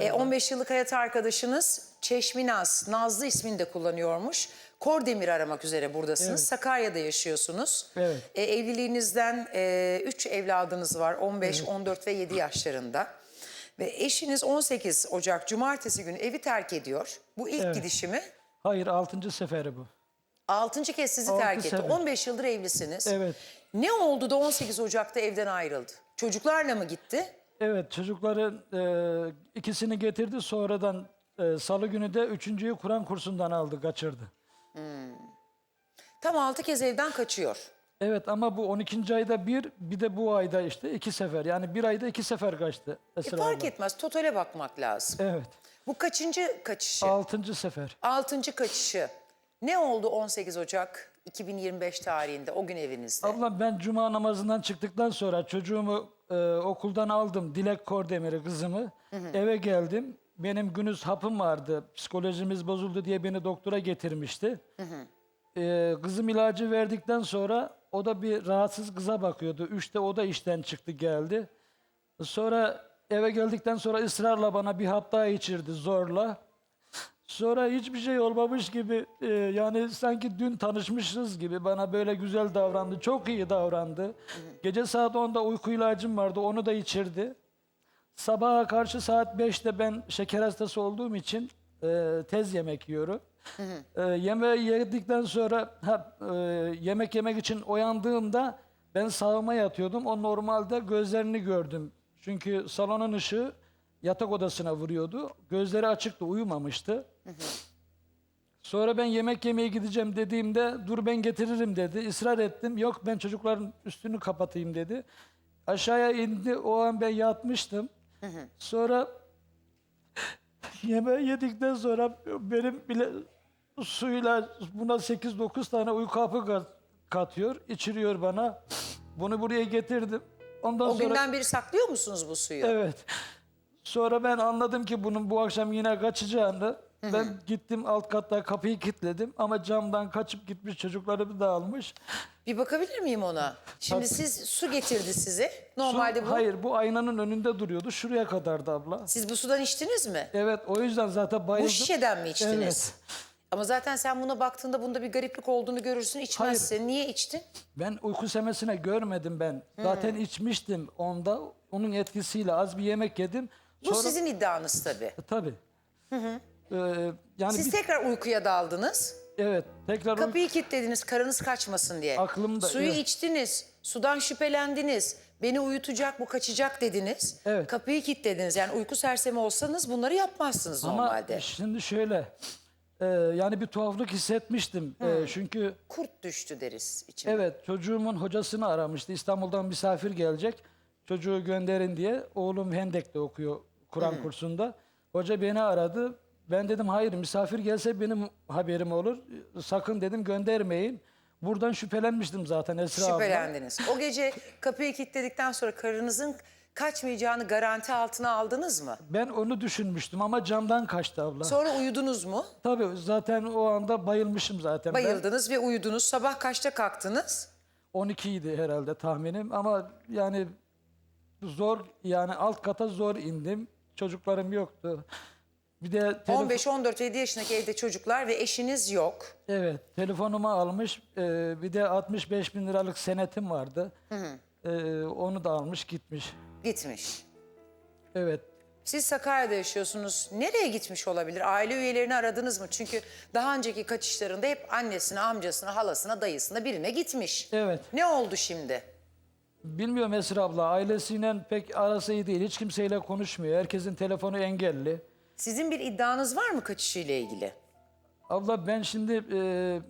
E, 15 yıllık hayat arkadaşınız Çeşminaz, Nazlı ismini de kullanıyormuş. Kordemir aramak üzere buradasınız. Evet. Sakarya'da yaşıyorsunuz. Evet. E, evliliğinizden 3 evladınız var. 15, 14 ve 7 yaşlarında. Ve eşiniz 18 Ocak Cumartesi günü evi terk ediyor. Bu ilk Evet. gidişi mi? Hayır altıncı seferi bu. Altıncı kez sizi Altı terk etti. sene. 15 yıldır evlisiniz. Evet. Ne oldu da 18 Ocak'ta evden ayrıldı? Çocuklarla mı gitti? Evet çocukların e, ikisini getirdi sonradan e, salı günü de üçüncüyü Kur'an kursundan aldı kaçırdı. Tam altı kez evden kaçıyor. Evet ama bu 12. ayda bir bir de bu ayda işte iki sefer yani bir ayda iki sefer kaçtı E Esra fark abla. etmez. Totale bakmak lazım. Evet. Bu kaçıncı kaçışı? Altıncı sefer. Altıncı kaçışı. Ne oldu 18 Ocak 2025 tarihinde o gün evinizde? Ablam ben cuma namazından çıktıktan sonra çocuğumu e, okuldan aldım. Dilek Kordemir'i kızımı. Eve geldim. Benim günüz hapım vardı. Psikolojimiz bozuldu diye beni doktora getirmişti. E, kızım ilacı verdikten sonra o da bir rahatsız kıza bakıyordu. Üçte o da işten çıktı geldi. Sonra eve geldikten sonra ısrarla bana bir hap daha içirdi zorla. Sonra hiçbir şey olmamış gibi e, yani sanki dün tanışmışız gibi bana böyle güzel davrandı. Çok iyi davrandı. Gece saat 10'da uyku ilacım vardı onu da içirdi. Sabaha karşı saat 5'te ben şeker hastası olduğum için e, tez yemek yiyorum. E, yemeği yedikten sonra ha, e, yemek yemek için uyandığımda ben sağıma yatıyordum. O normalde gözlerini gördüm. Çünkü salonun ışığı yatak odasına vuruyordu. Gözleri açıktı, uyumamıştı. Sonra ben yemek yemeye gideceğim dediğimde dur ben getiririm dedi. Israr ettim. Yok ben çocukların üstünü kapatayım dedi. Aşağıya indi. O an ben yatmıştım. Sonra yemeği yedikten sonra benim bile suyla buna 8-9 tane uyku hapı kat- katıyor. içiriyor bana. Bunu buraya getirdim. Ondan o sonra günden beri saklıyor musunuz bu suyu? Evet. Sonra ben anladım ki bunun bu akşam yine kaçacağını. Ben gittim alt katta kapıyı kilitledim ama camdan kaçıp gitmiş çocuklarımı da almış. Bir bakabilir miyim ona? Şimdi siz su getirdi size. Normalde bu. Hayır bu aynanın önünde duruyordu. Şuraya kadardı abla. Siz bu sudan içtiniz mi? Evet o yüzden zaten bayıldım. Bu şişeden mi içtiniz? Ama zaten sen buna baktığında bunda bir gariplik olduğunu görürsün içmezsin. Niye içtin? Ben uyku semesine görmedim ben. Zaten içmiştim onda. Onun etkisiyle az bir yemek yedim. Bu sizin iddianız tabii. E, Tabii. Ee, yani Siz bir- tekrar uykuya daldınız. evet tekrar Kapıyı kilitlediniz karınız kaçmasın diye. Aklımda, Suyu evet. içtiniz. Sudan şüphelendiniz. Beni uyutacak bu kaçacak dediniz. Evet. Kapıyı kilitlediniz. Yani uyku sersemi olsanız bunları yapmazsınız Ama normalde. şimdi şöyle e, yani bir tuhaflık hissetmiştim. E, çünkü Kurt düştü deriz içime. evet çocuğumun hocasını aramıştı. İstanbul'dan misafir gelecek. Çocuğu gönderin diye. Oğlum Hendek'te okuyor Kur'an kursunda. Hoca beni aradı. Ben dedim hayır misafir gelse benim haberim olur. Sakın dedim göndermeyin. Buradan şüphelenmiştim zaten Esra abla. Şüphelendiniz. O gece kapıyı kilitledikten sonra karınızın kaçmayacağını garanti altına aldınız mı? Ben onu düşünmüştüm ama camdan kaçtı abla. Sonra uyudunuz mu? Tabii zaten o anda bayılmışım zaten. ben. Bayıldınız ve uyudunuz. Sabah kaçta kalktınız? 12 idi herhalde tahminim ama yani zor yani alt kata zor indim. Çocuklarım yoktu. Bir de telefon- 15, 14 ve 7 yaşındaki evde çocuklar ve eşiniz yok. evet telefonumu almış. Ee, bir de 65 bin liralık senetim vardı. Ee, onu da almış gitmiş. Gitmiş. Evet. Siz Sakarya'da yaşıyorsunuz. Nereye gitmiş olabilir? Aile üyelerini aradınız mı? Çünkü daha önceki kaçışlarında hep annesine, amcasına, halasına, dayısına birine gitmiş. Evet. Ne oldu şimdi? Bilmiyorum Esra abla ailesiyle pek arası iyi değil. Hiç kimseyle konuşmuyor. Herkesin telefonu engelli. Sizin bir iddianız var mı kaçışıyla ilgili? Abla ben şimdi e,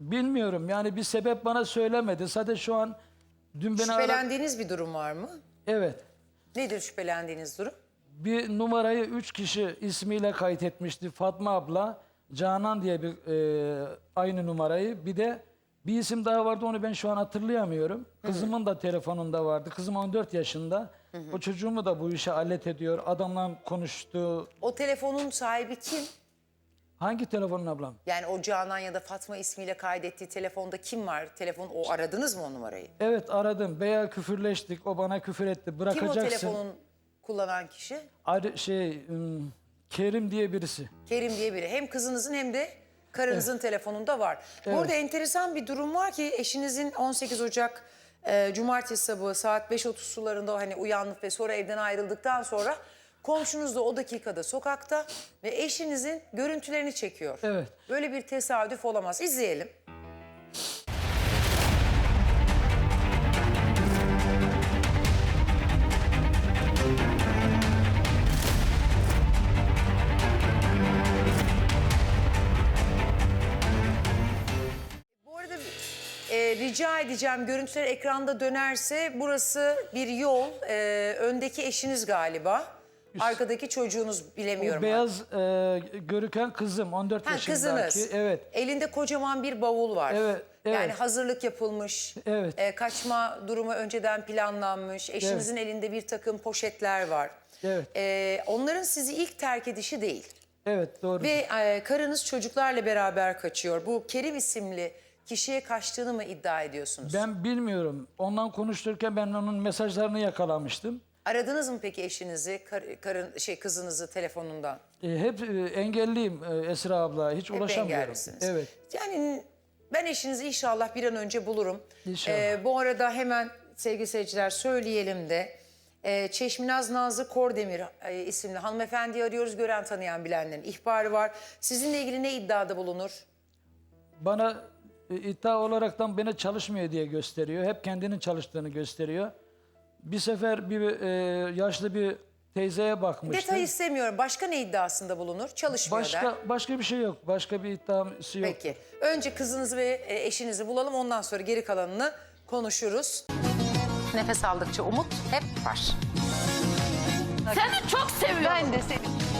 bilmiyorum yani bir sebep bana söylemedi. Sadece şu an dün beni aradı. Şüphelendiğiniz bir durum var mı? Evet. Nedir şüphelendiğiniz durum? Bir numarayı üç kişi ismiyle kaydetmişti. Fatma abla, Canan diye bir e, aynı numarayı. Bir de bir isim daha vardı onu ben şu an hatırlayamıyorum. Kızımın da telefonunda vardı. Kızım 14 yaşında. O çocuğumu da bu işe alet ediyor. Adamla konuştu. O telefonun sahibi kim? Hangi telefonun ablam? Yani o Canan ya da Fatma ismiyle kaydettiği telefonda kim var? Telefon o aradınız mı o numarayı? Evet aradım. Veya küfürleştik. O bana küfür etti. Kim o Bırakacaksın. telefonun kullanan kişi? Ayrı şey ım, Kerim diye birisi. Kerim diye biri. Hem kızınızın hem de karınızın telefonunda var. Burada enteresan bir durum var ki eşinizin 18 Ocak e, Cumartesi sabahı saat 5.30 sularında hani uyanıp ve sonra evden ayrıldıktan sonra komşunuz da o dakikada sokakta ve eşinizin görüntülerini çekiyor. Evet. Böyle bir tesadüf olamaz. İzleyelim. Rica edeceğim görüntüler ekranda dönerse burası bir yol. E, öndeki eşiniz galiba. Arkadaki çocuğunuz bilemiyorum. Beyaz e, görüken kızım 14 Ha, yaşındaki. kızınız. Evet. Elinde kocaman bir bavul var. Evet, evet. Yani hazırlık yapılmış. Evet. e, kaçma durumu önceden planlanmış. Eşinizin elinde bir takım poşetler var. Evet. E, onların sizi ilk terk edişi değil. Evet doğru. Ve e, karınız çocuklarla beraber kaçıyor. Bu Kerim isimli kişiye kaçtığını mı iddia ediyorsunuz? Ben bilmiyorum. Ondan konuştururken ben onun mesajlarını yakalamıştım. Aradınız mı peki eşinizi, kar- karın şey kızınızı telefonundan? E, hep e, engelliyim e, Esra abla. Hiç Hep ulaşamıyorum. engellisiniz. Evet. Yani ben eşinizi inşallah bir an önce bulurum. İnşallah. Ee, bu arada hemen sevgili seyirciler söyleyelim de e, Çeşminaz Nazlı Kordemir e, isimli hanımefendiyi arıyoruz. Gören tanıyan bilenlerin ihbarı var. Sizinle ilgili ne iddiada bulunur? Bana iddia olaraktan beni çalışmıyor diye gösteriyor. Hep kendinin çalıştığını gösteriyor. Bir sefer bir e, yaşlı bir teyzeye bakmıştım. Detay istemiyorum. Başka ne iddiasında bulunur? Çalışmıyor der. Başka başka bir şey yok. Başka bir iddiası yok. Peki. Önce kızınızı ve e, eşinizi bulalım. Ondan sonra geri kalanını konuşuruz. Nefes aldıkça umut hep var. Seni çok seviyorum. Ben de seni.